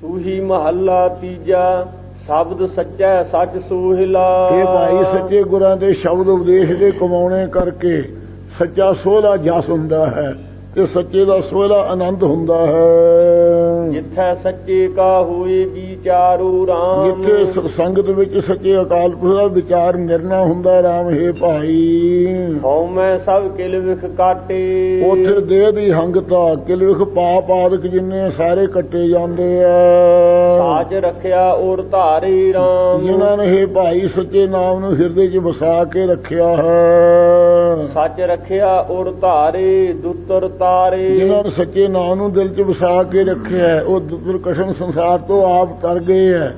ਸੂਹੀ ਮਹੱਲਾ ਤੀਜਾ, ਸ਼ਬਦ ਸੱਚਾ ਸੱਚ ਸੂਹਿਲਾ। ਇਹ ਭਾਈ ਸੱਚੇ ਗੁਰਾਂ ਦੇ ਸ਼ਬਦ ਉਪਦੇਸ਼ ਦੇ ਕਮਾਉਣੇ ਕਰਕੇ ਸੱਚਾ ਸੋਹਲਾ ਜਸ ਹੁੰਦਾ ਹੈ। ਤੇ ਸੱਚੇ ਦਾ ਸੋਹਲਾ ਆਨੰਦ ਹੁੰਦਾ ਹੈ। ਜਿੱਥੈ ਸੱਚੇ ਕਾ ਹੋਏ ਵਿਚਾਰੂ ਰਾਮ। ਜਿੱਥੇ ਸੰਗਤ ਵਿੱਚ ਸੱਚੇ ਅਕਾਲ ਪੁਰਖ ਦਾ ਵਿਚਾਰ ਨਿਰਣਾ ਹੁੰਦਾ RAM ਹੈ ਭਾਈ। ਹਉ ਮੈਂ ਸਭ ਕਿਲ ਵਿਖ ਕਾਟੇ। ਉਥੇ ਦੇਹ ਦੀ ਹੰਗਤਾ ਕਿਲਵਖ ਪਾਪ ਆਦਿਕ ਜਿੰਨੇ ਸਾਰੇ ਕੱਟੇ ਜਾਂਦੇ ਆ। ਸਾਜ ਰਖਿਆ ਔਰ ਧਾਰੀ ਰਾਮ। ਜਿਨ੍ਹਾਂ ਨੇ ਇਹ ਭਾਈ ਸੱਚੇ ਨਾਮ ਨੂੰ ਹਿਰਦੇ 'ਚ ਵਸਾ ਕੇ ਰੱਖਿਆ ਹੈ। ਸੱਚ ਰਖਿਆ ਔਰ ਧਾਰੇ ਦੁੱਤਰ ਤਾਰੇ। ਜਿਨ੍ਹਾਂ ਨੇ ਸੱਚੇ ਨਾਮ ਨੂੰ ਦਿਲ 'ਚ ਵਸਾ ਕੇ ਰੱਖਿਆ ਉਹ ਦੁਰਕਸ਼ਨ ਸੰਸਾਰ ਤੋਂ ਆਪ ਤਰ ਗਏ ਹੈ।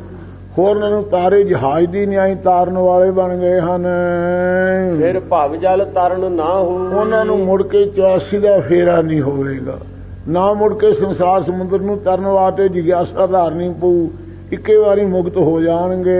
ਹੋਰਨਾਂ ਨੂੰ ਤਾਰੇ ਜਹਾਜ਼ ਦੀ ਨਿਆਈ ਤਾਰਨ ਵਾਲੇ ਬਣ ਗਏ ਹਨ। ਫਿਰ ਭਵ ਜਲ ਤਰਨ ਨਾ ਹੋ ਉਹਨਾਂ ਨੂੰ ਮੁੜ ਕੇ 84 ਦਾ ਫੇਰਾ ਨਹੀਂ ਹੋਵੇਗਾ। ਨਾ ਮੁੜ ਕੇ ਸੰਸਾਰ ਸਮੁੰਦਰ ਨੂੰ ਤਰਨ ਵਾਸਤੇ ਜਿਗਿਆਸਾ ਧਾਰਨੀ ਪਊ। ਇੱਕੇ ਵਾਰੀ ਮੁਕਤ ਹੋ ਜਾਣਗੇ।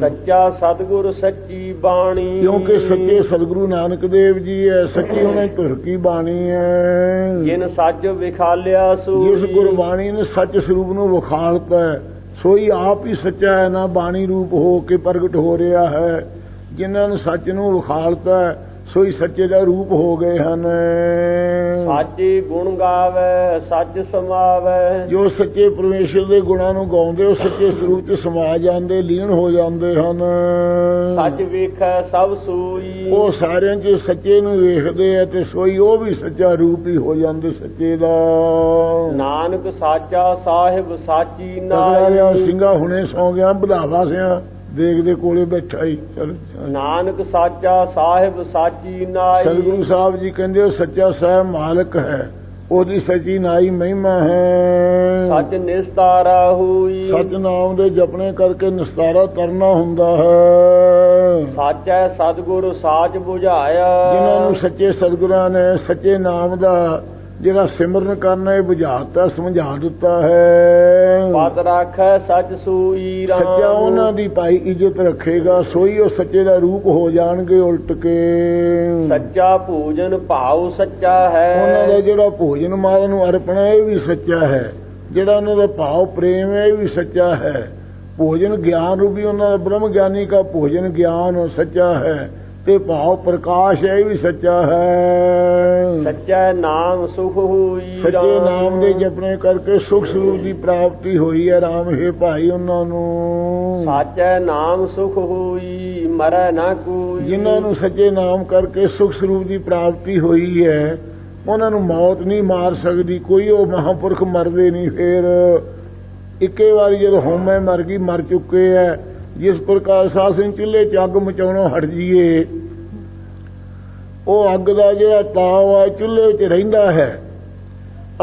ਸੱਚਾ ਸਤਿਗੁਰ ਸੱਚੀ ਬਾਣੀ। ਕਿਉਂਕਿ ਸੱਚੇ ਸਤਿਗੁਰੂ ਨਾਨਕ ਦੇਵ ਜੀ ਹੈ ਸੱਚੀ ਉਹਨਾਂ ਦੀ ਧੁਰ ਕੀ ਬਾਣੀ ਹੈ ਜਿਨ ਸੱਚ ਵਿਖਾਲਿਆ ਸੂਈ ਜਿਸ ਗੁਰਬਾਣੀ ਨੇ ਸੱਚ ਸਰੂਪ ਨੂੰ ਵਿਖਾਲਤਾ ਸੋਈ ਆਪ ਹੀ ਸੱਚਾ ਹੈ ਨਾ ਬਾਣੀ ਰੂਪ ਹੋ ਕੇ ਪ੍ਰਗਟ ਹੋ ਰਿਹਾ ਹੈ। ਜਿਨ੍ਹਾਂ ਨੂੰ ਸੱਚ ਨੂੰ ਵਿਖਾਲਤਾ ਸੋਈ ਸੱਚੇ ਦਾ ਰੂਪ ਹੋ ਗਏ ਹਨ। ਸਾਚੇ ਗੁਣ ਗਾਵੇ ਸੱਚ ਸਮਾਵੇ। ਜੋ ਸੱਚੇ ਪਰਮੇਸ਼ਰ ਦੇ ਗੁਣਾਂ ਨੂੰ ਗਾਉਂਦੇ ਉਹ ਸੱਚੇ ਸਰੂਪ 'ਚ ਸਮਾ ਜਾਂਦੇ ਲੀਨ ਹੋ ਜਾਂਦੇ ਹਨ। ਸੱਚ ਵੇਖੈ ਸਭ ਸੂਈ। ਉਹ ਸਾਰਿਆਂ 'ਚ ਸੱਚੇ ਨੂੰ ਵੇਖਦੇ ਆ ਤੇ ਸੋਈ ਉਹ ਵੀ ਸੱਚਾ ਰੂਪ ਹੀ ਹੋ ਜਾਂਦੇ ਸੱਚੇ ਦਾ। ਨਾਨਕ ਸਾਚਾ ਸਾਹਿਬ ਸਾਚੀ ਨਾਈ ਸਿੰਘਾ ਹੁਣੇ ਸੌ ਗਿਆ ਬਧਾਵਾ ਸਿਆ। ਦੇਖਦੇ ਕੋਲੇ ਬੈਠਾ ਹੀ ਚਲ ਨਾਨਕ ਸਾਚਾ ਸਾਹਿਬ ਸਾਚੀ ਨਾਈ। ਸਤਿਗੁਰੂ ਸਾਹਿਬ ਜੀ ਕਹਿੰਦੇ ਉਹ ਸੱਚਾ ਸਾਹਿਬ ਮਾਲਕ ਹੈ ਉਹਦੀ ਸੱਚੀ ਨਾਈ ਮਹਿਮਾ ਹੈ। ਸੱਚ ਨਿਸਤਾਰਾ ਹੋਈ। ਸਤ ਨਾਮ ਦੇ ਜਪਣੇ ਕਰਕੇ ਨਿਸਤਾਰਾ ਕਰਨਾ ਹੁੰਦਾ ਹੈ। ਸਾਚੈ ਸਤਿਗੁਰ ਸਾਚ 부ਝਾਇਆ ਜਿਨ੍ਹਾਂ ਨੂੰ ਸੱਚੇ ਸਤਿਗੁਰਾਂ ਨੇ ਸੱਚੇ ਨਾਮ ਦਾ ਜਿਹੜਾ ਸਿਮਰਨ ਕਰਨਾ ਇਹ ਬੁਝਾਤਾ ਸਮਝਾ ਦਿੱਤਾ ਹੈ। ਪਤ ਰਾਖੈ ਸੱਚ ਸੂਈ ਰਾਮ। ਸੱਚਾ ਉਹਨਾਂ ਦੀ ਭਾਈ ਇੱਜ਼ਤ ਰੱਖੇਗਾ ਸੋਈ ਉਹ ਸੱਚੇ ਦਾ ਰੂਪ ਹੋ ਜਾਣਗੇ ਉਲਟ ਕੇ। ਸੱਚਾ ਭੋਜਨ ਭਾਉ ਸੱਚਾ ਹੈ। ਉਹਨਾਂ ਦਾ ਜਿਹੜਾ ਭੋਜਨ ਮਾਰਨ ਨੂੰ ਅਰਪਣਾ ਇਹ ਵੀ ਸੱਚਾ ਹੈ। ਜਿਹੜਾ ਉਹਨਾਂ ਦਾ ਭਾਵ ਪ੍ਰੇਮ ਹੈ ਇਹ ਵੀ ਸੱਚਾ ਹੈ। ਭੋਜਨ ਗਿਆਨ ਰੂਪੀ ਉਹਨਾਂ ਦਾ ਬ੍ਰਹਮ ਗਿਆਨੀ ਦਾ ਭੋਜਨ ਗਿਆਨ ਸੱਚਾ ਹੈ। ਤੇ ਭਾਵ ਪ੍ਰਕਾਸ਼ ਇਹ ਵੀ ਸੱਚਾ ਹੈ। ਸੱਚਾ ਨਾਮ ਸੁਖ ਹੋਈ ਸੱਚੇ। ਨਾਮ ਦੇ ਜਪਣੇ ਕਰਕੇ ਸੁਖ ਸਰੂਪ ਦੀ ਪ੍ਰਾਪਤੀ ਹੋਈ ਹੈ ਰਾਮ ਹੈ ਭਾਈ ਉਹਨਾਂ ਨੂੰ। ਸਾਚੈ ਨਾਮ ਸੁਖ ਹੋਈ ਮਰੈ ਨਾ ਕੋਈ। ਜਿਨ੍ਹਾਂ ਨੂੰ ਸੱਚੇ ਨਾਮ ਕਰਕੇ ਸੁਖ ਸਰੂਪ ਦੀ ਪ੍ਰਾਪਤੀ ਹੋਈ ਹੈ ਉਹਨਾਂ ਨੂੰ ਮੌਤ ਨਹੀਂ ਮਾਰ ਸਕਦੀ ਕੋਈ ਉਹ ਮਹਾਪੁਰਖ ਮਰਦੇ ਨਹੀਂ ਫੇਰ ਇੱਕੇ ਵਾਰੀ ਜਦੋਂ ਹਉਮੈ ਮਰ ਗਈ ਮਰ ਚੁੱਕੇ ਐ ਜਿਸ ਪ੍ਰਕਾਰ ਸਾਸਿੰ ਚੁੱਲ੍ਹੇ 'ਚ ਅੱਗ ਮਚਾਉਣੋਂ ਹਟ ਜੀਏ ਉਹ ਅੱਗ ਦਾ ਜਿਹੜਾ ਤਾਵ ਆ ਚੁੱਲ੍ਹੇ ਵਿੱਚ ਰਹਿੰਦਾ ਹੈ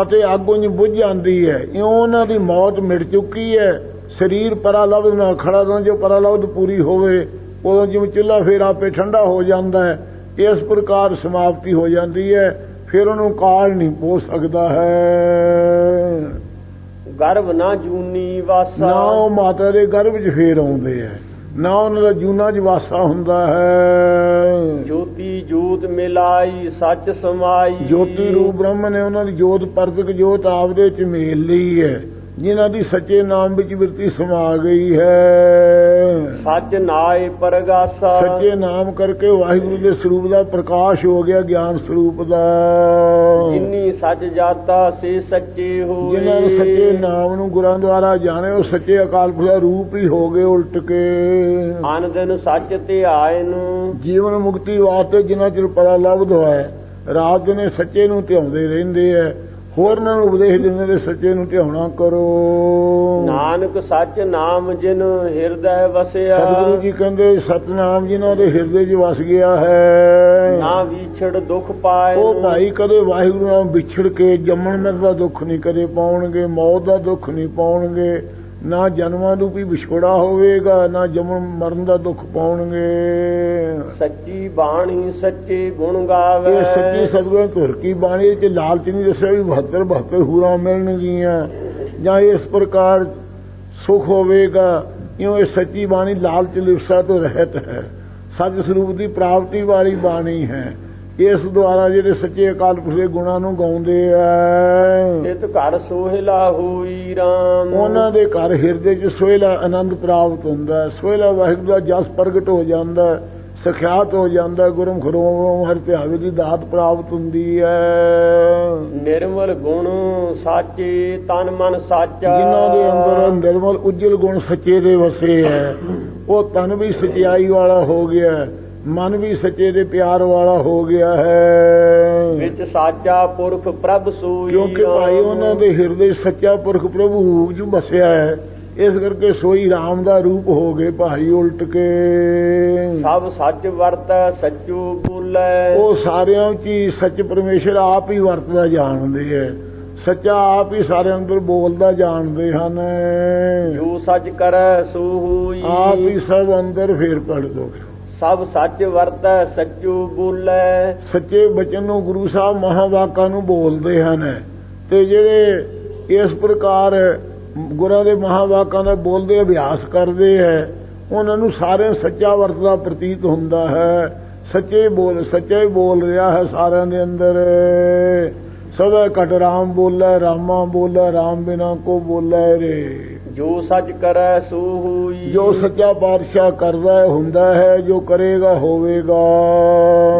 ਅਤੇ ਅੱਗ ਉਂਝ ਬੁੱਝ ਜਾਂਦੀ ਹੈ। ਇਉਂ ਉਹਨਾਂ ਦੀ ਮੌਤ ਮਿਟ ਚੁੱਕੀ ਹੈ। ਸਰੀਰ ਪਰਾਲਬਧ ਨਾਲ ਖੜਾ ਨਾ ਜੋ ਪਰਾਲਬਧ ਪੂਰੀ ਹੋਵੇ, ਉਦੋਂ ਜਿਵੇਂ ਚੁੱਲ੍ਹਾ ਫੇਰ ਆਪੇ ਠੰਡਾ ਹੋ ਜਾਂਦਾ ਹੈ, ਇਸ ਪ੍ਰਕਾਰ ਸਮਾਪਤੀ ਹੋ ਜਾਂਦੀ ਹੈ। ਫਿਰ ਉਹਨੂੰ ਕਾਲ ਨਹੀਂ ਪੋ ਸਕਦਾ ਹੈ। ਗਰਭ ਨਾ ਜੂਨੀ ਵਾਸਾ। ਨਾ ਉਹ ਮਾਤਾ ਦੇ ਗਰਭ 'ਚ ਫੇਰ ਆਉਂਦੇ ਹੈ ਨਾ ਉਹਨਾਂ ਦਾ ਜੂਨਾ 'ਚ ਵਾਸਾ ਹੁੰਦਾ ਹੈ। ਜੋਤੀ ਜੋਤ ਮਿਲਾਈ ਸੱਚ ਸਮਾਈ। ਜੋਤੀ ਰੂਪ ਬ੍ਰਹਮ ਨੇ ਉਹਨਾਂ ਦੀ ਜੋਤ ਪਰਤਕ ਜੋਤ ਆਪਦੇ ਚ ਮੇਲ ਲਈ ਹੈ ਜਿਨ੍ਹਾਂ ਦੀ ਸੱਚੇ ਨਾਮ ਵਿੱਚ ਬਿਰਤੀ ਸਮਾ ਗਈ ਹੈ। ਸੱਚ ਨਾਏ ਪਰਗਾਸਾ। ਸੱਚੇ ਨਾਮ ਕਰਕੇ ਵਾਹਿਗੁਰੂ ਦੇ ਸਰੂਪ ਦਾ ਪ੍ਰਕਾਸ਼ ਹੋ ਗਿਆ ਗਿਆਨ ਸਰੂਪ ਦਾ। ਜਿਨੀ ਸੱਚ ਜਾਤਾ ਸੇ ਸੱਚੇ ਹੋਏ। ਜਿਨ੍ਹਾਂ ਨੇ ਸੱਚੇ ਨਾਮ ਨੂੰ ਗੁਰਾਂ ਦੁਆਰਾ ਜਾਣੇ ਉਹ ਸੱਚੇ ਅਕਾਲ ਪੁਰਖ ਦਾ ਰੂਪ ਹੀ ਹੋ ਗਏ ਉਲਟ ਕੇ। ਅਨ ਦਿਨ ਸੱਚ ਧਿਆਏ ਨੂੰ ਜੀਵਨ ਮੁਕਤੀ ਵਾਸਤੇ ਜਿਨ੍ਹਾਂ ਚਿਰ ਪਰਾ ਲਬਧ ਹੋਇਆ ਰਾਤ ਦਿਨੇ ਸੱਚੇ ਨੂੰ ਧਿਆਉਂਦੇ ਰਹਿੰਦੇ ਐ ਹੋਰਨਾਂ ਨੂੰ ਉਪਦੇਸ਼ ਦਿੰਦੇ ਨੇ ਸੱਚੇ ਨੂੰ ਧਿਆਉਣਾ ਕਰੋ। ਨਾਨਕ ਸੱਚ ਨਾਮ ਜਿਨ ਹਿਰਦੈ ਵਸਿਆ। ਸਤਿਗੁਰੂ ਜੀ ਕਹਿੰਦੇ ਸਤਨਾਮ ਜਿਨ੍ਹਾਂ ਦੇ ਹਿਰਦੇ 'ਚ ਵਸ ਗਿਆ ਹੈ। ਨਾ ਵਿਛੜ ਦੁਖ ਪਾਏ ਉਹ ਭਾਈ ਕਦੇ ਵਾਹਿਗੁਰੂ ਨਾਲ ਵਿਛੜ ਕੇ ਜੰਮਣ ਮਰਨ ਦਾ ਦੁੱਖ ਨਹੀਂ ਕਦੇ ਪਾਉਣਗੇ ਮੌਤ ਦਾ ਦੁੱਖ ਨਹੀਂ ਪਾਉਣਗੇ। ਨਾ ਜਨਮਾਂ ਰੂਪੀ ਵਿਛੋੜਾ ਹੋਵੇਗਾ ਨਾ ਜੰਮਣ ਮਰਨ ਦਾ ਦੁੱਖ ਪਾਉਣਗੇ। ਸੱਚੀ ਬਾਣੀ ਸੱਚੇ ਗੁਣ ਗਾਵੇ। ਇਹ ਸੱਚੀ ਸਤਿਗੁਰਾਂ ਧੁਰ ਕੀ ਬਾਣੀ ਚ ਲਾਲਚ ਨਹੀਂ ਦੱਸਿਆ ਵੀ 72 72 ਹੂਰਾਂ ਮਿਲਣਗੀਆਂ। ਜਾਂ ਇਸ ਪ੍ਰਕਾਰ ਸੁਖ ਹੋਵੇਗਾ? ਇਉਂ ਇਹ ਸੱਚੀ ਬਾਣੀ ਲਾਲਚ ਲਿਵਸਾ ਤੋਂ ਰਹਿਤ ਹੈ? ਸੱਚ ਸਰੂਪ ਦੀ ਪ੍ਰਾਪਤੀ ਵਾਲੀ ਬਾਣੀ ਹੈ। ਇਸ ਦੁਆਰਾ ਜਿਹੜੇ ਸੱਚੇ ਅਕਾਲ ਪੁਰਖ ਦੇ ਗੁਣਾਂ ਨੂੰ ਗਾਉਂਦੇ ਆ ਤਿਤ ਘਰ ਸੋਹਿਲਾ ਹੋਈ RAM ਉਹਨਾਂ ਦੇ ਘਰ ਹਿਰਦੇ 'ਚ ਸੋਹਿਲਾ ਆਨੰਦ ਪ੍ਰਾਪਤ ਹੁੰਦਾ ਹੈ ਸੋਹਿਲਾ ਵਾਹਿਗੁਰੂ ਦਾ ਜਸ ਪ੍ਰਗਟ ਹੋ ਜਾਂਦਾ ਹੈ ਸਖਿਆਤ ਹੋ ਜਾਂਦਾ ਗੁਰਮ ਖਰੋਮ ਹਰ ਧਿਆਵੇ ਦੀ ਦਾਤ ਪ੍ਰਾਪਤ ਹੁੰਦੀ ਹੈ ਨਿਰਮਲ ਗੁਣ ਸਾਚੇ ਤਨ ਮਨ ਸਾਚਾ। ਜਿਨ੍ਹਾਂ ਦੇ ਅੰਦਰ ਨਿਰਮਲ ਉਜਲ ਗੁਣ ਸੱਚੇ ਦੇ ਵਸੇ ਹੈ ਉਹ ਤਨ ਵੀ ਸਚਾਈ ਵਾਲਾ ਹੋ ਗਿਆ ਮਨ ਵੀ ਸੱਚੇ ਦੇ ਪਿਆਰ ਵਾਲਾ ਹੋ ਗਿਆ ਹੈ। ਵਿੱਚ ਸਾਚਾ ਪੁਰਖ ਪ੍ਰਭ ਸੋਈ ਕਿਉਂਕਿ ਭਾਈ। ਉਹਨਾਂ ਦੇ ਹਿਰਦੇ ਸੱਚਾ ਪੁਰਖ ਪ੍ਰਭੂ ਜੋ ਬਸਿਆ ਹੈ। ਇਸ ਕਰਕੇ ਸੋਈ RAM ਦਾ ਰੂਪ ਹੋ ਗਏ ਭਾਈ ਉਲਟ ਕੇ। ਸਭ ਸੱਚ ਵਰਤੈ ਸੱਚੂ ਬੋਲੇ। ਉਹ ਸਾਰਿਆਂ ਵਿੱਚ ਹੀ ਸੱਚ ਪਰਮੇਸ਼ਰ ਆਪ ਹੀ ਵਰਤਦਾ ਜਾਣਦੇ ਹੈ ਸੱਚਾ ਆਪ ਹੀ ਸਾਰੇ ਅੰਦਰ ਬੋਲਦਾ ਜਾਣਦੇ ਹਨ। ਜੋ ਸੱਚ ਕਰੈ ਸੋ ਹੋਈ। ਆਪ ਹੀ ਸਭ ਅੰਦਰ ਫੇਰ ਪੜ ਦੋਗੇ। ਸਭ ਸੱਚ ਵਰਤੈ, ਸੱਚੂ ਬੋਲੇ। ਸੱਚੇ ਬਚਨ ਨੂੰ ਗੁਰੂ ਸਾਹਿਬ ਮਹਾਵਾਕਾਂ ਨੂੰ ਬੋਲਦੇ ਹਨ। ਤੇ ਜਿਹੜੇ ਇਸ ਪ੍ਰਕਾਰ ਗੁਰਾਂ ਦੇ ਮਹਾਵਾਕਾਂ ਦਾ ਬੋਲਦੇ ਅਭਿਆਸ ਕਰਦੇ ਹੈ, ਉਹਨਾਂ ਨੂੰ ਸਾਰੇ ਸੱਚਾ ਵਰਤਦਾ ਪ੍ਰਤੀਤ ਹੁੰਦਾ ਹੈ। ਸੱਚੇ ਬੋਲ, ਸੱਚਾ ਹੀ ਬੋਲ ਰਿਹਾ ਹੈ ਸਾਰਿਆਂ ਦੇ ਅੰਦਰ। ਸਦਾ ਘਟ ਰਾਮ ਬੋਲੇ, ਰਾਮਾ ਬੋਲੇ, ਰਾਮ ਬਿਨਾ ਕੋ ਬੋਲੇ ਰੇ। ਜੋ ਸੱਚ ਕਰੈ ਸੋ ਹੋਈ। ਜੋ ਸੱਚਾ ਪਾਤਸ਼ਾਹ ਕਰਦਾ ਹੈ ਹੁੰਦਾ ਹੈ ਜੋ ਕਰੇਗਾ ਹੋਵੇਗਾ।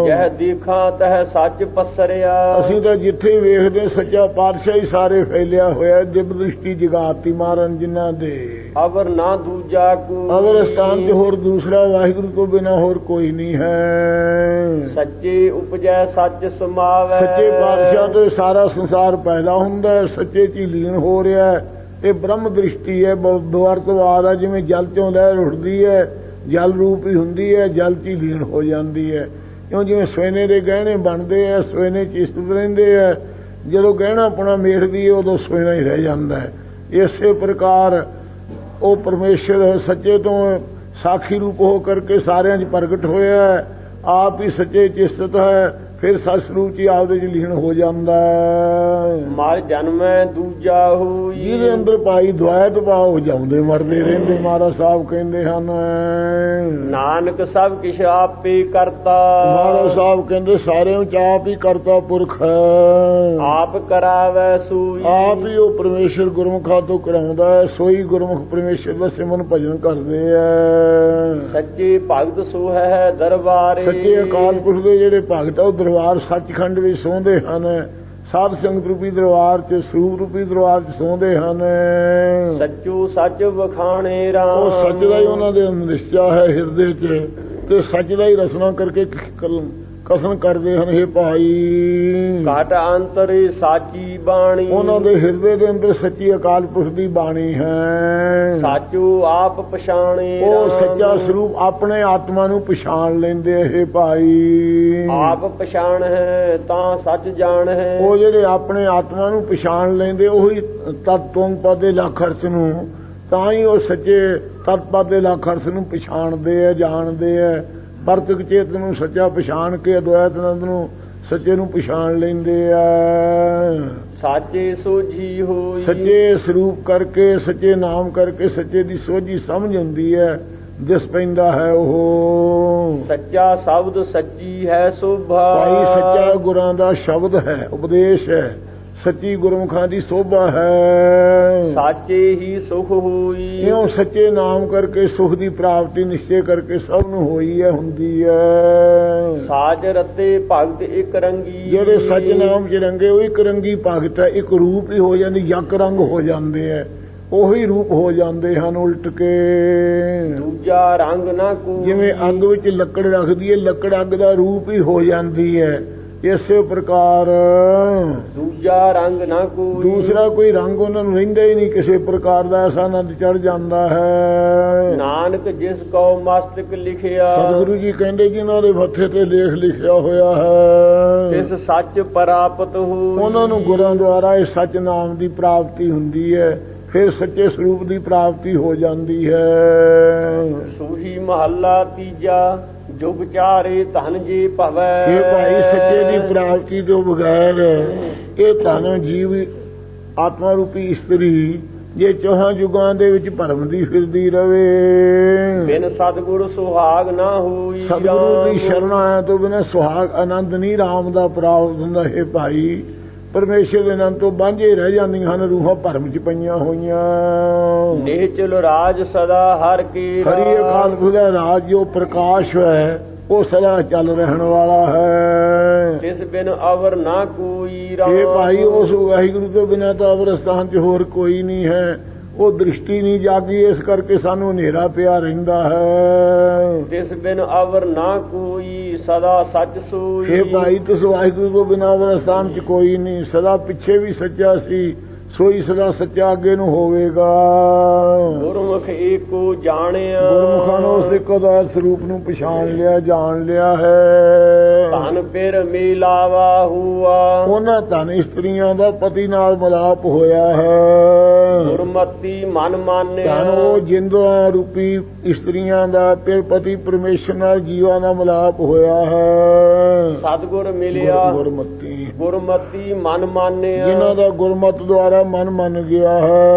ਜਹ ਦੇਖਾਂ ਤਹ ਸੱਚ ਪਸਰਿਆ। ਅਸੀਂ ਤਾਂ ਜਿੱਥੇ ਵੇਖਦੇ ਸੱਚਾ ਪਾਤਸ਼ਾਹ ਹੀ ਸਾਰੇ ਫੈਲਿਆ ਹੋਇਆ ਦਿਵ ਦ੍ਰਿਸ਼ਟੀ ਜਗਾਤੀ ਮਾਰਨ ਜਿਨ੍ਹਾਂ ਦੇ। ਅਵਰ ਨਾ ਦੂਜਾ ਕੋ ਅਗਰ ਸਥਾਨ ਤੇ ਹੋਰ ਦੂਸਰਾ ਵਾਹਿਗੁਰੂ ਤੋਂ ਬਿਨਾ ਹੋਰ ਕੋਈ ਨਹੀਂ ਹੈ। ਸੱਚੇ ਉਪਜੈ ਸੱਚ ਸਮਾਵੈ। ਸੱਚੇ ਪਾਤਸ਼ਾਹ ਤੋਂ ਸਾਰਾ ਸੰਸਾਰ ਪੈਦਾ ਹੁੰਦਾ ਹੈ ਸੱਚੇ ਚ ਲੀਨ ਹੋ ਰਿਹਾ ਹੈ। ਇਹ ਬ੍ਰਹਮ ਦ੍ਰਿਸ਼ਟੀ ਹੈ ਬਵਰਤਵਾਦ ਹੈ ਜਿਵੇਂ ਜਲ ਚੋਂ ਲਹਿਰ ਉੱਠਦੀ ਹੈ, ਜਲ ਰੂਪ ਹੀ ਹੁੰਦੀ ਹੈ, ਜਲ ਚ ਲੀਨ ਹੋ ਜਾਂਦੀ ਹੈ। ਕਿਉਂ? ਜਿਵੇਂ ਸੋਨੇ ਦੇ ਗਹਿਣੇ ਬਣਦੇ ਆ ਸੋਨੇ ਚ ਇਸਤਤ ਰਹਿੰਦੇ ਆ, ਜਦੋਂ ਗਹਿਣਾ ਆਪਣਾ ਮੇਖਦੀ ਹੈ, ਉਦੋਂ ਸੋਨਾ ਹੀ ਰਹਿ ਜਾਂਦਾ ਹੈ। ਇਸੇ ਪ੍ਰਕਾਰ ਉਹ ਪਰਮੇਸ਼ਰ ਸੱਚੇ ਤੋਂ ਸਾਖੀ ਰੂਪ ਹੋ ਕਰਕੇ ਸਾਰਿਆਂ 'ਚ ਪ੍ਰਗਟ ਹੋਇਆ ਹੈ। ਆਪ ਹੀ ਸੱਚੇ ਚ ਸਥਿਤ ਹੈ ਫਿਰ ਸੱਚ ਰੂਪ 'ਚ ਹੀ ਆਪਦੇ 'ਚ ਲੀਨ ਹੋ ਜਾਂਦਾ ਹੈ। ਮਰ ਜਨਮੈ ਦੂਜਾ ਹੋਈ। ਜਿਹਦੇ ਅੰਦਰ ਭਾਈ ਦੁਆਇਤ ਭਾਵ ਜਾਉਂਦੇ ਮਰਦੇ ਰਹਿੰਦੇ ਮਹਾਰਾਜ ਸਾਹਿਬ ਕਹਿੰਦੇ ਹਨ। ਨਾਨਕ ਸਭ ਕਿਛ ਆਪੇ ਕਰਤਾ। ਮਹਾਰਾਜ ਸਾਹਿਬ ਕਹਿੰਦੇ ਸਾਰਿਆਂ ਵਿੱਚ ਆਪ ਹੀ ਕਰਤਾ ਪੁਰਖ ਹੈ। ਆਪ ਕਰਾਵੈ ਸੂਈ। ਆਪ ਹੀ ਉਹ ਪਰਮੇਸ਼ਰ ਗੁਰਮੁਖਾਂ ਤੋਂ ਕਰਾਉਂਦਾ ਹੈ ਸੋਈ ਗੁਰਮੁਖ ਪਰਮੇਸ਼ਰ ਦਾ ਸਿਮਰਨ ਭਜਨ ਕਰਦੇ ਆ ਸੱਚੇ ਭਗਤ ਸੋ ਹੈ ਦਰਬਾਰੇ। ਸੱਚੇ ਅਕਾਲ ਪੁਰਖ ਦੇ ਜਿਹੜੇ ਭਗਤ ਆ ਉਹ ਦਰਬਾਰ ਸੱਚਖੰਡ ਵਿੱਚ ਸੌਂਦੇ ਹਨ। ਸਾਧ ਸੰਗਤ ਰੂਪੀ ਦਰਬਾਰ 'ਚ ਸਰੂਪ ਰੂਪੀ ਦਰਬਾਰ 'ਚ ਸੌਂਦੇ ਹਨ। ਸੱਚੂ ਸੱਚ ਵਖਾਣੇ ਰਾਮ। ਉਹ ਸੱਚ ਦਾ ਹੀ ਉਹਨਾਂ ਦੇ ਨਿਸ਼ਚਾ ਹੈ ਹਿਰਦੇ 'ਚ ਤੇ ਸੱਚ ਦਾ ਹੀ ਰਸਨਾ ਕਰਕੇ ਕ- ਕਥਨ ਕਰਦੇ ਹਨ ਇਹ ਭਾਈ। ਘਟ ਅੰਤਰੇ ਸਾਚੀ ਬਾਣੀ। ਉਹਨਾਂ ਦੇ ਹਿਰਦੇ ਦੇ ਅੰਦਰ ਸੱਚੀ ਅਕਾਲ ਪੁਰਖ ਦੀ ਬਾਣੀ ਹੈ। ਸਾਚੂ ਆਪ ਪਛਾਣੇ ਉਹ। ਸੱਚਾ ਸਰੂਪ ਆਪਣੇ ਆਤਮਾ ਨੂੰ ਪਛਾਣ ਲੈਂਦੇ ਇਹ ਭਾਈ। ਆਪ ਪਛਾਣ ਹੈ ਤਾਂ ਸੱਚ ਜਾਣ ਹੈ। ਉਹ ਜਿਹੜੇ ਆਪਣੇ ਆਤਮਾ ਨੂੰ ਪਛਾਣ ਲੈਂਦੇ ਉਹੀ ਤਤ ਤੁਮ ਪਦੇ ਲਖਰਸ ਨੂੰ ਤਾਂ ਹੀ ਉਹ ਸੱਚੇ ਤਤ ਪਦੇ ਲਖਰਸ ਨੂੰ ਪਛਾਣਦੇ ਆ ਜਾਣਦੇ ਆ। ਵਰਤਕ ਚੇਤਨ ਨੂੰ ਸੱਚਾ ਪਛਾਣ ਕੇ ਅਦਵੈਤ ਆਨੰਦ ਨੂੰ ਸੱਚੇ ਨੂੰ ਪਛਾਣ ਲੈਂਦੇ ਆ। ਸਾਚੇ ਸੋਝੀ ਹੋਈ। ਸੱਚੇ ਸਰੂਪ ਕਰਕੇ ਸੱਚੇ ਨਾਮ ਕਰਕੇ ਸੱਚੇ ਦੀ ਸੋਝੀ ਸਮਝ ਹੁੰਦੀ ਹੈ ਦਿਸ ਪੈਂਦਾ ਹੈ ਉਹ। ਸੱਚਾ ਸ਼ਬਦ ਸੱਚੀ ਹੈ ਸੋਭਾ। ਭਾਈ ਸੱਚਾ ਗੁਰਾਂ ਦਾ ਸ਼ਬਦ ਹੈ ਉਪਦੇਸ਼ ਹੈ। ਸੱਚੀ ਗੁਰਮੁਖਾਂ ਦੀ ਸੋਭਾ ਹੈ। ਸਾਚੇ ਹੀ ਸੁਖ ਹੋਈ। ਇਉਂ ਸੱਚੇ ਨਾਮ ਕਰਕੇ ਸੁਖ ਦੀ ਪ੍ਰਾਪਤੀ ਨਿਸ਼ਚੈ ਕਰਕੇ ਸਭ ਨੂੰ ਹੋਈ ਹੈ ਹੁੰਦੀ ਹੈ। ਸਾਜ ਰਤੇ ਭਗਤ ਇੱਕ ਰੰਗੀ। ਜਿਹੜੇ ਸੱਚ ਨਾਮ ਚ ਰੰਗੇ ਉਹ ਇੱਕ ਰੰਗੀ ਭਗਤ ਹੈ। ਇੱਕ ਰੂਪ ਹੀ ਹੋ ਜਾਂਦੀ ਯਕ ਰੰਗ ਹੋ ਜਾਂਦੇ ਹੈ। ਉਹੀ ਰੂਪ ਹੋ ਜਾਂਦੇ ਹਨ ਉਲਟ ਕੇ। ਦੂਜਾ ਰੰਗ ਨਾ ਕੋ ਜਿਵੇਂ ਅੱਗ ਵਿੱਚ ਲੱਕੜ ਰੱਖਦੀ ਹੈ ਲੱਕੜ ਅੱਗ ਦਾ ਰੂਪ ਹੀ ਹੋ ਜਾਂਦੀ ਹੈ। ਇਸੇ ਪ੍ਰਕਾਰ। ਦੂਜਾ ਰੰਗ ਨਾ ਕੋਈ। ਦੂਸਰਾ ਕੋਈ ਰੰਗ ਉਹਨਾਂ ਨੂੰ ਰਹਿੰਦਾ ਹੀ ਨਹੀਂ ਕਿਸੇ ਪ੍ਰਕਾਰ ਦਾ ਐਸਾ ਆਨੰਦ ਚੜ ਜਾਂਦਾ ਹੈ। ਨਾਨਕ ਜਿਸ ਕੋ ਮਸਤਕ ਲਿਖਿਆ। ਸਤਿਗੁਰੂ ਜੀ ਕਹਿੰਦੇ ਜਿਨ੍ਹਾਂ ਦੇ ਮੱਥੇ ਤੇ ਲੇਖ ਲਿਖਿਆ ਹੋਇਆ ਹੈ। ਤਿਸ ਸੱਚ ਪ੍ਰਾਪਤ ਹੋਈ। ਉਹਨਾਂ ਨੂੰ ਗੁਰਾਂ ਦੁਆਰਾ ਇਹ ਸੱਚ ਨਾਮ ਦੀ ਪ੍ਰਾਪਤੀ ਹੁੰਦੀ ਹੈ ਫਿਰ ਸੱਚੇ ਸਰੂਪ ਦੀ ਪ੍ਰਾਪਤੀ ਹੋ ਜਾਂਦੀ ਹੈ। ਸੂਹੀ ਮਹੱਲਾ ਤੀਜਾ। ਜੁਗ ਚਾਰੇ ਧਨ ਜੀ ਭਵੈ। ਇਹ ਭਾਈ ਸੱਚੇ ਦੀ ਪ੍ਰਾਪਤੀ ਤੋਂ ਬਗੈਰ ਇਹ ਧਨ ਜੀਵ ਆਤਮਾ ਰੂਪੀ ਇਸਤਰੀ ਜੇ ਚੌਹਾਂ ਯੁਗਾਂ ਦੇ ਵਿੱਚ ਭਰਮ ਦੀ ਫਿਰਦੀ ਰਵੇ। ਬਿਨ ਸਤਗੁਰ ਸੁਹਾਗ ਨਾ ਹੋਈ ਸਤਿਗੁਰੂ ਦੀ। ਸ਼ਰਨ ਆਇਆ ਤੋਂ ਬਿਨਾਂ ਸੁਹਾਗ ਆਨੰਦ ਨਹੀਂ ਰਾਮ ਦਾ ਪ੍ਰਾਪਤ ਹੁੰਦਾ। ਹੈ ਭਾਈ ਪਰਮੇਸ਼ਰ ਦੇ ਆਨੰਦ ਤੋਂ ਬਾਂਝੇ ਰਹਿ ਜਾਂਦੀਆਂ ਹਨ ਰੂਹਾਂ ਭਰਮ ਚ ਪਈਆਂ ਹੋਈਆਂ। ਨਿਹਚਲ ਰਾਜ ਸਦਾ ਹਰ ਕੀ ਹਰੀ ਅਕਾਲ ਦਾ ਰਾਜ ਜੋ ਪ੍ਰਕਾਸ਼ ਹੈ ਉਹ ਸਦਾ ਚੱਲ ਰਹਿਣ ਵਾਲਾ ਹੈ। ਤਿਸ ਬਿਨ ਅਵਰ ਨਾ ਕੋਈ ਰਾਮ। ਇਹ ਭਾਈ ਉਸ ਵਾਹਿਗੁਰੂ ਤੋਂ ਬਿਨਾਂ ਤਾਂ ਅਵਰਸਥਾਨ 'ਚ ਹੋਰ ਕੋਈ ਨਹੀਂ ਹੈ। ਉਹ ਦ੍ਰਿਸ਼ਟੀ ਨਹੀਂ ਜਾਗੀ ਇਸ ਕਰਕੇ ਸਾਨੂੰ ਹਨੇਰਾ ਪਿਆ ਰਹਿੰਦਾ ਹੈ। ਤਿਸ ਬਿਨ ਅਵਰ ਨਾ ਕੋਈ ਸਦਾ ਸੱਚ ਸੋਈ। ਇਹ ਭਾਈ ਤੁਸ ਵਾਹਿਗੁਰੂ ਤੋਂ ਬਿਨਾਂ ਅਵਰਸਥਾਨ 'ਚ ਕੋਈ ਨਹੀਂ ਸਦਾ ਪਿੱਛੇ ਵੀ ਸੱਚਾ ਸੀ ਸੋਈ ਸਦਾ ਸੱਚਾ ਅੱਗੇ ਨੂੰ ਹੋਵੇਗਾ। ਗੁਰਮੁਖ ਏਕੋ ਜਾਣਿਆ। ਗੁਰਮੁਖਾਂ ਨੇ ਇੱਕ ਦਾ ਸਰੂਪ ਨੂੰ ਪਛਾਣ ਲਿਆ ਜਾਣ ਲਿਆ ਹੈ। ਧਨ ਪਿਰ ਮਿਲਾਵਾ ਹੁਆ। ਉਹਨਾਂ ਧਨ ਇਸਤਰੀਆਂ ਦਾ ਪਤੀ ਨਾਲ ਮਲਾਪ ਹੋਇਆ ਹੈ। ਗੁਰਮਤੀ ਮਨ ਮਾਨਿਆ। ਉਹ ਜਿੰਦਾਂ ਰੂਪੀ ਇਸਤਰੀਆਂ ਦਾ ਫਿਰ ਪਤੀ ਪਰਮੇਸ਼ਰ ਨਾਲ ਜੀਵਾਂ ਦਾ ਮਲਾਪ ਹੋਇਆ ਹੈ। ਸਤਗੁਰ ਮਿਲਿਆ। ਗੁਰ- ਗੁਰਮਤੀ। ਗੁਰਮਤੀ ਮਨ ਮਾਨਿਆ। ਜਿਨ੍ਹਾਂ ਦਾ ਗੁਰਮਤ ਦੁਆਰਾ ਮਨ ਮੰਨ ਗਿਆ ਹੈ।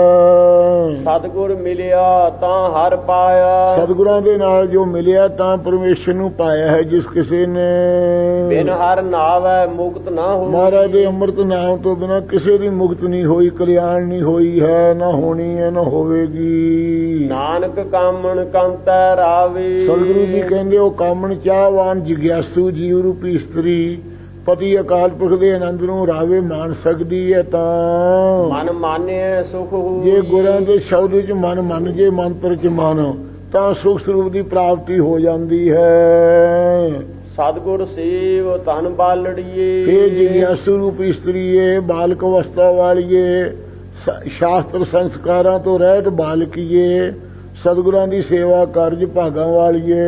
ਸਤਗੁਰ ਮਿਲਿਆ ਤਾਂ ਹਰ ਪਾਇਆ। ਸਤਿਗੁਰਾਂ ਦੇ ਨਾਲ ਜੋ ਮਿਲਿਆ ਤਾਂ ਪਰਮੇਸ਼ਰ ਨੂੰ ਪਾਇਆ ਹੈ ਜਿਸ ਕਿਸੇ ਨੇ। ਬਿਨ ਹਰ ਨਾਵੈ ਮੁਕਤ ਨਾ ਹੋ ਮਹਾਰਾਜ ਦੇ ਅੰਮ੍ਰਿਤ ਨਾਮ ਤੋਂ ਬਿਨਾਂ ਕਿਸੇ ਦੀ ਮੁਕਤ ਨਹੀਂ ਹੋਈ ਕਲਿਆਣ ਨਹੀਂ ਹੋਈ ਹੈ। ਨਾ ਹੋਣੀ ਹੈ ਨਾ ਹੋਵੇਗੀ। ਨਾਨਕ ਕਾਮਣ ਕੰਤੈ ਰਾਵੇ। ਸਤਿਗੁਰੂ ਜੀ ਕਹਿੰਦੇ ਉਹ ਕਾਮਣ ਚਾਹਵਾਨ ਜਿਗਿਆਸੂ ਜੀਵ ਰੂਪੀ ਇਸਤਰੀ ਪਤੀ ਅਕਾਲ ਪੁਰਖ ਦੇ ਆਨੰਦ ਨੂੰ ਰਾਵੇ ਮਾਣ ਸਕਦੀ ਹੈ ਤਾਂ। ਮਨ ਮਾਨਿਆ ਸੁਖ ਹੋਈ। ਜੇ ਗੁਰਾਂ ਦੇ ਸ਼ਬਦ ਵਿੱਚ ਮਨ ਮੰਨ ਜੇ ਮੰਤਰ ਚ ਮਨ ਤਾਂ ਸੁਖ ਸਰੂਪ ਦੀ ਪ੍ਰਾਪਤੀ ਹੋ ਜਾਂਦੀ ਹੈ। ਸਤਗੁਰ ਸੇਵ ਤਨ ਬਾਲੜੀਏ। ਇਹ ਜਿਗਿਆਸੂ ਰੂਪੀ ਇਸਤਰੀ ਏ ਬਾਲਕ ਅਵਸਥਾ ਵਾਲੀਏ। ਸ਼ਾਸਤਰ ਸੰਸਕਾਰਾਂ ਤੋਂ ਰਹਿਤ ਬਾਲਕੀਏ ਸਤਿਗੁਰਾਂ ਦੀ ਸੇਵਾ ਕਾਰਜ ਭਾਗਾਂ ਵਾਲੀਏ।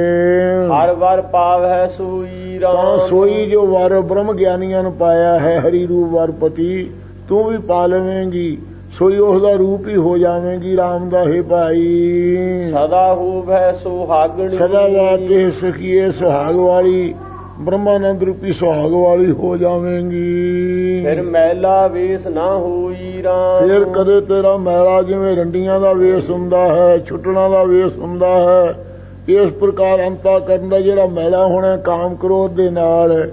ਹਰ ਵਰ ਪਾਵੈ ਸੋਈ ਤਾਂ ਰਾਮ ਸੋਈ ਜੋ ਵਰ ਬ੍ਰਹਮ ਗਿਆਨੀਆਂ ਨੂੰ ਪਾਇਆ ਹੈ ਹਰੀ ਰੂਪ ਵਰਪਤੀ ਤੂੰ ਵੀ ਪਾ ਲਵੇਂਗੀ। ਸੋਈ ਉਸ ਦਾ ਰੂਪ ਹੀ ਹੋ ਜਾਵੇਂਗੀ RAM ਦਾ ਹੈ ਭਾਈ। ਸਦਾ ਹੋਵੈ ਸੁਹਾਗਣੀ। ਸਦਾ ਵਾਤੇ ਸਖੀਏ ਸੁਹਾਗ ਵਾਲੀ। ਬ੍ਰਹਮਾਨੰਦ ਰੂਪੀ ਸੁਹਾਗ ਵਾਲੀ ਹੋ ਜਾਵੇਂਗੀ। ਫਿਰ ਮੈਲਾ ਵੇਸ ਨਾ ਹੋਈ ਰਾਮ। ਫਿਰ ਕਦੇ ਤੇਰਾ ਮੈਲਾ ਜਿਵੇਂ ਰੰਡੀਆਂ ਦਾ ਵੇਸ ਹੁੰਦਾ ਹੈ ਛੁੱਟਣਾ ਦਾ ਵੇਸ ਹੁੰਦਾ ਹੈ। ਇਸ ਪ੍ਰਕਾਰ ਅੰਤਾ ਕਰਨ ਦਾ ਜਿਹੜਾ ਮੈਲਾ ਹੋਣਾ ਕਾਮ ਕ੍ਰੋਧ ਦੇ ਨਾਲ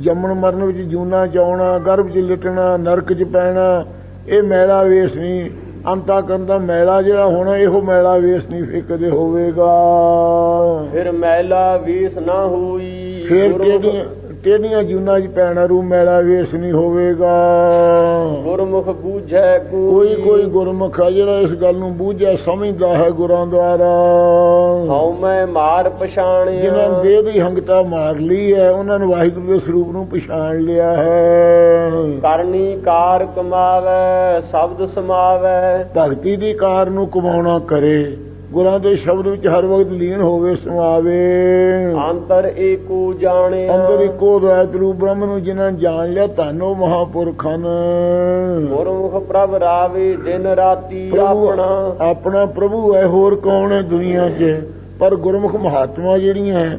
ਜੰਮਣ ਮਰਨ ਵਿੱਚ ਜੂਨਾ ਚਾਉਣਾ ਗਰਭ 'ਚ ਲਿਟਣਾ ਨਰਕ 'ਚ ਪੈਣਾ ਇਹ ਮੈਲਾ ਵੇਸ ਨਹੀਂ। ਅੰਤਾ ਕਰਨ ਦਾ ਮੈਲਾ ਜਿਹੜਾ ਹੋਣਾ ਇਹੋ ਮੈਲਾ ਵੇਸ ਨਹੀਂ ਫਿਰ ਕਦੇ ਹੋਵੇਗਾ। ਫਿਰ ਮੈਲਾ ਵੇਸ ਨਾ ਹੋਈ। ਫਿਰ ਗੁਰਮੁਖ- ਕਿਹੜੀਆਂ ਜੂਨਾਂ 'ਚ ਪੈਣਾ ਰੂ ਮੈਲਾ ਵੇਸ ਨਹੀਂ ਹੋਵੇਗਾ? ਗੁਰਮੁਖ ਬੂਝੈ ਕੋਈ ਕੋਈ ਗੁਰਮੁਖ ਆ ਜਿਹੜਾ ਇਸ ਗੱਲ ਨੂੰ ਬੂਝਿਆ ਸਮਝਦਾ ਹੈ ਗੁਰਾਂ ਦੁਆਰਾ। ਹਉ ਮੈਂ ਮਾਰ ਪਛਾਣਿਆ। ਜਿਨ੍ਹਾਂ ਦੇਹ ਦੀ ਹੰਗਤਾ ਮਾਰ ਲਈ ਹੈ ਉਹਨਾਂ ਨੂੰ ਵਾਹਿਗੁਰੂ ਦੇ ਸਰੂਪ ਨੂੰ ਪਛਾਣ ਲਿਆ ਹੈ। ਕਰਨੀ ਕਾਰ ਕਮਾਵੈ ਸ਼ਬਦ ਸਮਾਵੈ। ਭਗਤੀ ਦੀ ਕਾਰ ਨੂੰ ਕਮਾਉਣਾ ਕਰੇ। ਗੁਰਾਂ ਦੇ ਸ਼ਬਦ ਵਿੱਚ ਹਰ ਵਕਤ ਲੀਨ ਹੋਵੇ ਸਮਾਵੇ ਅੰਤਰ ਏਕੋ ਜਾਣਿਆ। ਅੰਦਰ ਇੱਕੋ ਦਇਤ ਰੂਪ ਬ੍ਰਹਮ ਨੂੰ ਜਿਨ੍ਹਾਂ ਜਾਣ ਲਿਆ ਧੰਨੋ ਮਹਾਪੁਰਖਨ ਗੁਰਮੁਖ ਪ੍ਰਭ ਰਾਵੇ ਦਿਨ ਰਾਤੀ ਆਪਣਾ। ਆਪਣਾ ਪ੍ਰਭੂ ਹੈ ਹੋਰ ਕੌਣ ਹੈ ਦੁਨੀਆ 'ਚ? ਪਰ ਗੁਰਮੁਖ ਮਹਾਤਮਾ ਜਿਹੜੀਆਂ ਹੈ,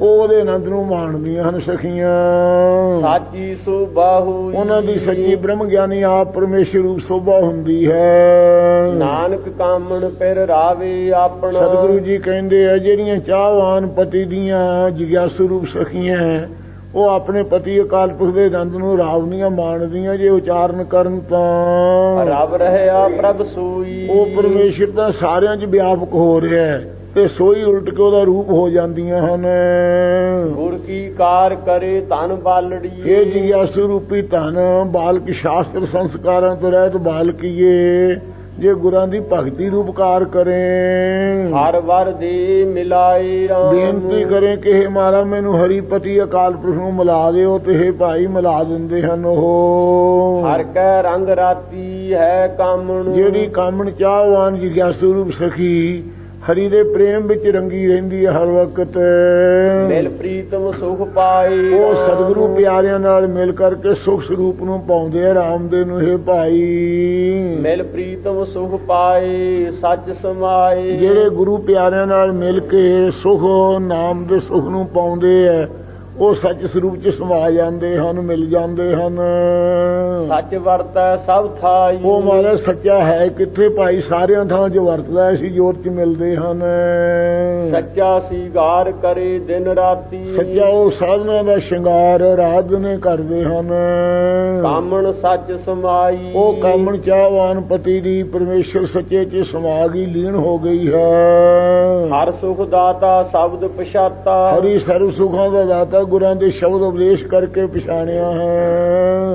ਉਹਦੇ ਆਨੰਦ ਨੂੰ ਮਾਣਦੀਆਂ ਹਨ ਸਖੀਆਂ। ਸਾਚੀ ਸੁਬਾਹੂ ਉਹਨਾਂ ਦੀ ਸੱਚੀ ਬ੍ਰਹਮ ਗਿਆਨੀ ਆਪ ਪਰਮੇਸ਼ਰ ਰੂਪ ਸੋਭਾ ਹੁੰਦੀ ਹੈ। ਨਾਨਕ ਕਾਮਣ ਪਿਰ ਰਾਵੇ ਆਪਣਾ। ਸਤਿਗੁਰੂ ਜੀ ਕਹਿੰਦੇ ਆ ਜਿਹੜੀਆਂ ਚਾਹਵਾਨ ਪਤੀ ਦੀਆਂ ਜਿਗਿਆਸੂ ਰੂਪ ਸਖੀਆਂ ਉਹ ਆਪਣੇ ਪਤੀ ਅਕਾਲ ਪੁਰਖ ਦੇ ਆਨੰਦ ਨੂੰ ਰਾਵਨੀਆਂ ਮਾਣਦੀਆਂ ਜੇ ਉਚਾਰਨ ਕਰਨ ਤਾਂ। ਰਬ ਰਹਿਆ ਪ੍ਰਭ ਸੋਈ। ਉਹ ਪਰਮੇਸ਼ਰ ਤਾਂ ਸਾਰਿਆਂ 'ਚ ਵਿਆਪਕ ਹੋ ਰਿਹਾ ਹੈ। ਤੇ ਸੋਈ ਉਲਟ ਕੇ ਉਹਦਾ ਰੂਪ ਹੋ ਜਾਂਦੀਆਂ ਹਨ। ਗੁਰ ਕੀ ਕਾਰ ਕਰੇ ਧਨ ਬਾਲੜੀ ਇਹ ਜਿਗਿਆਸੂ ਰੂਪੀ ਧਨ ਬਾਲਕ ਸ਼ਾਸਤਰ ਸੰਸਕਾਰਾਂ ਤੋਂ ਰਹਿਤ ਬਾਲਕੀਏ ਜੇ ਗੁਰਾਂ ਦੀ ਭਗਤੀ ਰੂਪਕਾਰ ਕਰੇ। ਹਰ ਵਰ ਦੇ ਮਿਲਾਏ ਰਾਮ। ਬੇਨਤੀ ਕਰੇ ਕਿ ਇਹ ਮਾਰਾ ਮੈਨੂੰ ਹਰੀ ਪਤੀ ਅਕਾਲ ਪੁਰਖ ਨੂੰ ਮਿਲਾ ਦਿਓ ਤੇ ਇਹ ਭਾਈ ਮਿਲਾ ਦਿੰਦੇ ਹਨ ਉਹ। ਹਰ ਕੈ ਰੰਗ ਰਾਤੀ ਹੈ ਕਾਮਣ। ਜਿਹੜੀ ਕਾਮਣ ਚਾਹਵਾਨ ਜਿਗਿਆਸੂ ਰੂਪ ਸਖੀ ਹਰੀ ਦੇ ਪ੍ਰੇਮ ਵਿੱਚ ਰੰਗੀ ਰਹਿੰਦੀ ਹੈ ਹਰ ਵਕਤ। ਮਿਲ ਪ੍ਰੀਤਮ ਸੁਖ ਪਾਏ ਉਹ। ਸਤਿਗੁਰੂ ਪਿਆਰਿਆਂ ਨਾਲ ਮਿਲ ਕਰਕੇ ਸੁਖ ਸਰੂਪ ਨੂੰ ਪਾਉਂਦੇ ਆ ਰਾਮ ਦੇ ਨੂੰ ਇਹ ਭਾਈ। ਮਿਲ ਪ੍ਰੀਤਮ ਸੁਖ ਪਾਏ ਸੱਚ ਸਮਾਏ ਜਿਹੜੇ ਗੁਰੂ ਪਿਆਰਿਆਂ ਨਾਲ ਮਿਲ ਕੇ ਸੁਖ ਨਾਮ ਦੇ ਸੁਖ ਨੂੰ ਪਾਉਂਦੇ ਐ ਉਹ ਸੱਚ ਸਰੂਪ ਚ ਸਮਾ ਜਾਂਦੇ ਹਨ ਮਿਲ ਜਾਂਦੇ ਹਨ। ਸੱਚ ਵਰਤੈ ਸਭ ਥਾਈ। ਉਹ ਮਹਾਰਾਜ ਸੱਚਾ ਹੈ ਕਿੱਥੇ ਭਾਈ? ਸਾਰਿਆਂ ਥਾਂ ਜੋ ਵਰਤਦਾ ਸੀ ਜੋਤ ਚ ਮਿਲਦੇ ਹਨ। ਸੱਚਾ ਸੀਗਾਰ ਕਰੇ ਦਿਨ ਰਾਤੀ। ਸੱਚਾ ਉਹ ਸਾਧਨਾ ਦਾ ਸ਼ਿੰਗਾਰ ਰਾਤ ਨੇ ਕਰਦੇ ਹਨ। ਕਾਮਣ ਸੱਚ ਸਮਾਈ। ਉਹ ਕਾਮਣ ਚਾਹਵਾਨ ਪਤੀ ਦੀ ਪਰਮੇਸ਼ਰ ਸੱਚੇ ਚ ਸਮਾ ਗਈ ਲੀਨ ਹੋ ਗਈ ਹੈ। ਹਰ ਸੁਖ ਦਾਤਾ ਸ਼ਬਦ ਪਛਾਤਾ। ਹਰੀ ਸਰਬ ਸੁਖਾਂ ਦਾ ਦਾਤਾ ਗੁਰਾਂ ਦੇ ਸ਼ਬਦ ਉਪਦੇਸ਼ ਕਰਕੇ ਪਛਾਣਿਆ ਹੈ।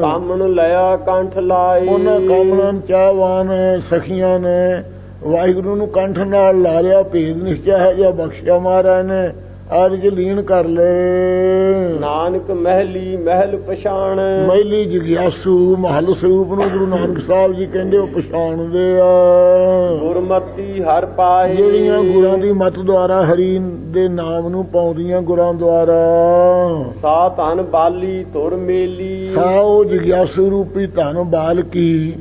ਕਾਮਣ ਲਿਆ ਕੰਠ ਲਾਈ। ਉਹਨਾਂ ਕਾਮਣਾਂ ਚਾਹਵਾਨ ਸਖੀਆਂ ਨੇ। ਵਾਹਿਗੁਰੂ ਨੂੰ ਕੰਠ ਨਾਲ ਲਾ ਲਿਆ ਭੇਦ ਨਿਸ਼ਚੈ ਹੈ ਜਾਂ ਬਖਸ਼ਿਆ ਮਹਾਰਾਜ ਨੇ। ਅੱਜ ਲੀਨ ਕਰ ਲੈ। ਨਾਨਕ ਮਹਿਲੀ ਮਹਿਲ ਪਛਾਣ। ਮਹਿਲੀ ਜਗਿਆਸੂ ਮਹਲ ਸਰੂਪ ਨੂੰ ਗੁਰੂ ਨਾਨਕ ਸਾਹਿਬ ਜੀ ਕਹਿੰਦੇ ਉਹ ਪਛਾਣਦੇ ਆ। ਗੁਰਮਤੀ ਹਰ ਪਾਏ। ਜਿਹੜੀਆਂ ਗੁਰਾਂ ਦੀ ਮਤ ਦੁਆਰਾ ਹਰੀ ਦੇ ਨਾਮ ਨੂੰ ਪਾਉਂਦੀਆਂ ਗੁਰਾਂ ਦੁਆਰਾ। ਸਾ ਧਨ ਬਾਲੀ ਧੁਰ ਮੇਲੀ। ਸਾਓ ਜਗਿਆਸੂ ਰੂਪੀ ਧਨ ਬਾਲਕੀ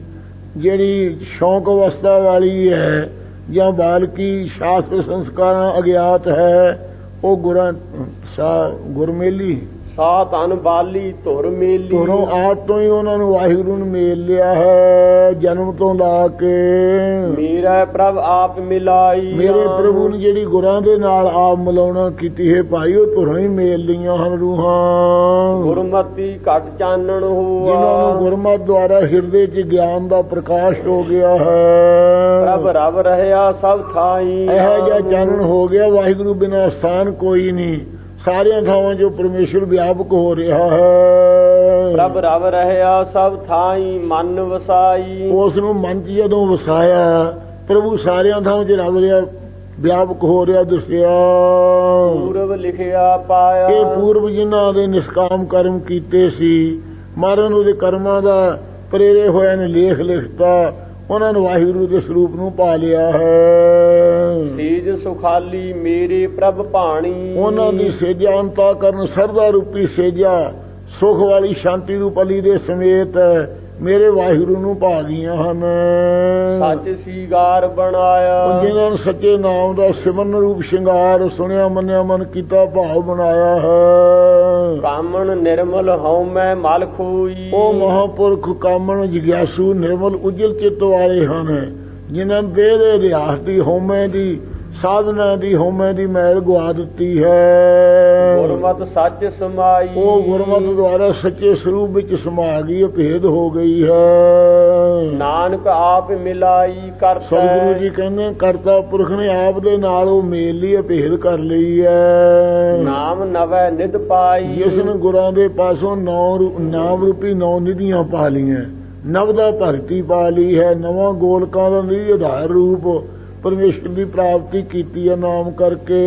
ਜਿਹੜੀ ਸ਼ੌਕ ਅਵਸਥਾ ਵਾਲੀ ਹੈ ਜਾਂ ਬਾਲਕੀ ਸ਼ਾਸਤਰ ਸੰਸਕਾਰਾਂ ਅਗਿਆਤ ਹੈ। ਉਹ ਗੁਰਾਂ ਸਾ ਗੁਰਮੇਲੀ ਸਾ ਧਨ ਬਾਲੀ ਧੁਰ ਮੇਲੀ। ਧੁਰੋਂ ਆਪ ਤੋਂ ਹੀ ਉਹਨਾਂ ਨੂੰ ਵਾਹਿਗੁਰੂ ਨੂੰ ਮੇਲ ਲਿਆ ਹੈ ਜਨਮ ਤੋਂ ਲਾ ਕੇ। ਮੇਰਾ ਪ੍ਰਭ ਆਪ ਮਿਲਾਈ ਮੇਰੇ ਪ੍ਰਭੂ ਨੇ ਜਿਹੜੀ ਗੁਰਾਂ ਦੇ ਨਾਲ ਆਪ ਮਿਲਾਉਣਾ ਕੀਤੀ ਹੈ ਭਾਈ ਉਹ ਧੁਰੋਂ ਹੀ ਮੇਲ ਲਈਆਂ ਹਨ ਰੂਹਾਂ। ਗੁਰਮਤੀ ਘਟ ਚਾਨਣ ਹੋਆ। ਜਿਨ੍ਹਾਂ ਨੂੰ ਗੁਰਮਤਿ ਦੁਆਰਾ ਹਿਰਦੇ 'ਚ ਗਿਆਨ ਦਾ ਪ੍ਰਕਾਸ਼ ਹੋ ਗਿਆ ਪ੍ਰਭ ਹੈ ਰਬ ਰਹਿਆ ਸਭ ਥਾਈ। ਇਹ ਜਿਹਾ ਚਾਨਣ ਹੋ ਗਿਆ ਵਾਹਿਗੁਰੂ ਬਿਨਾਂ ਸਥਾਨ ਕੋਈ ਨਹੀਂ। ਸਾਰੀਆਂ ਥਾਵਾਂ 'ਚ ਪਰਮੇਸ਼ਰ ਵਿਆਪਕ ਹੋ ਰਿਹਾ ਹੈ। ਪ੍ਰਭ ਰਬ ਰਹਿਆ ਸਭ ਥਾਈ ਮਨ ਵਸਾਈ। ਉਸ ਨੂੰ ਮਨ 'ਚ ਜਦੋਂ ਵਸਾਇਆ ਪ੍ਰਭੂ ਸਾਰਿਆਂ ਥਾਵਾਂ 'ਚ ਰੱਬ ਰਿਹਾ ਵਿਆਪਕ ਹੋ ਰਿਹਾ ਦਿਸਿਆ। ਪੂਰਬ ਲਿਖਿਆ ਪਾਇਆ। ਇਹ ਪੂਰਵ ਜਿਨ੍ਹਾਂ ਦੇ ਨਿਸ਼ਕਾਮ ਕਰਮ ਕੀਤੇ ਸੀ ਮਰਨ ਉਹਦੇ ਕਰਮਾਂ ਦਾ ਪ੍ਰੇਰੇ ਹੋਇਆ ਨੇ ਲੇਖ ਲਿਖਤਾ ਉਹਨਾਂ ਨੂੰ ਵਾਹਿਗੁਰੂ ਦੇ ਸਰੂਪ ਨੂੰ ਪਾ ਲਿਆ ਹੈ। ਸੇਜ ਸੁਖਾਲੀ ਮੇਰੇ ਪ੍ਰਭ ਭਾਣੀ। ਉਹਨਾਂ ਦੀ ਸੇਜਾ ਅੰਤਾ ਕਰਨ ਸਰਦਾ ਰੂਪੀ ਸੇਜਾ ਸੁਖ ਵਾਲੀ ਸ਼ਾਂਤੀ ਰੂਪ ਅਲੀ ਦੇ ਸਮੇਤ ਮੇਰੇ ਵਾਹਿਗੁਰੂ ਨੂੰ ਪਾ ਗਈਆਂ ਹਨ। ਸੱਚ ਸੀਗਾਰ ਬਣਾਇਆ। ਜਿਨ੍ਹਾਂ ਨੇ ਸੱਚੇ ਨਾਮ ਦਾ ਸਿਮਰਨ ਰੂਪ ਸ਼ਿੰਗਾਰ ਸੁਣਿਆ ਮੰਨਿਆ ਮਨ ਕੀਤਾ ਭਾਵ ਬਣਾਇਆ ਹੈ। ਕਾਮਣ ਨਿਰਮਲ ਹਉ ਮੈਂ ਮਲ ਖੋਈ। ਉਹ ਮਹਾਪੁਰਖ ਕਾਮਣ ਜਗਿਆਸੂ ਨਿਰਮਲ ਉਜਲ ਚਿੱਤ ਵਾਲੇ ਹਨ। ਜਿਨ੍ਹਾਂ ਦੇ ਦੇ ਰਿਆਸ ਦੀ ਹਉਮੈ ਦੀ ਸਾਧਨਾ ਦੀ ਹਉਮੈ ਦੀ ਮੈਲ ਗਵਾ ਦਿੱਤੀ ਹੈ। ਗੁਰਮਤ ਸੱਚ ਸਮਾਈ। ਉਹ ਗੁਰਮਤਿ ਦੁਆਰਾ ਸੱਚੇ ਸਰੂਪ ਵਿੱਚ ਸਮਾ ਗਈ ਭੇਦ ਹੋ ਗਈ ਹੈ। ਨਾਨਕ ਆਪ ਮਿਲਾਈ ਕਰਤਾ। ਸਤਿਗੁਰੂ ਜੀ ਕਹਿੰਦੇ ਕਰਤਾ ਪੁਰਖ ਨੇ ਆਪ ਦੇ ਨਾਲ ਉਹ ਮੇਲ ਲਈ ਭੇਦ ਕਰ ਲਈ ਹੈ। ਨਾਮ ਨਵੈ ਨਿਧ ਪਾਈ। ਜਿਸ ਨੇ ਗੁਰਾਂ ਦੇ ਪਾਸੋਂ ਨੌ ਨਾਮ ਰੂਪੀ ਨੌ ਨਿਧੀਆਂ ਪਾ ਲੀਆਂ ਨਵਦਾ ਭਗਤੀ ਪਾ ਲਈ ਹੈ, ਨਵਾਂ ਗੋਲਕਾਂ ਦਾ ਨਿਧੀ ਆਧਾਰ ਰੂਪ ਪਰਮੇਸ਼ਰ ਦੀ ਪ੍ਰਾਪਤੀ ਕੀਤੀ ਹੈ ਨਾਮ ਕਰਕੇ।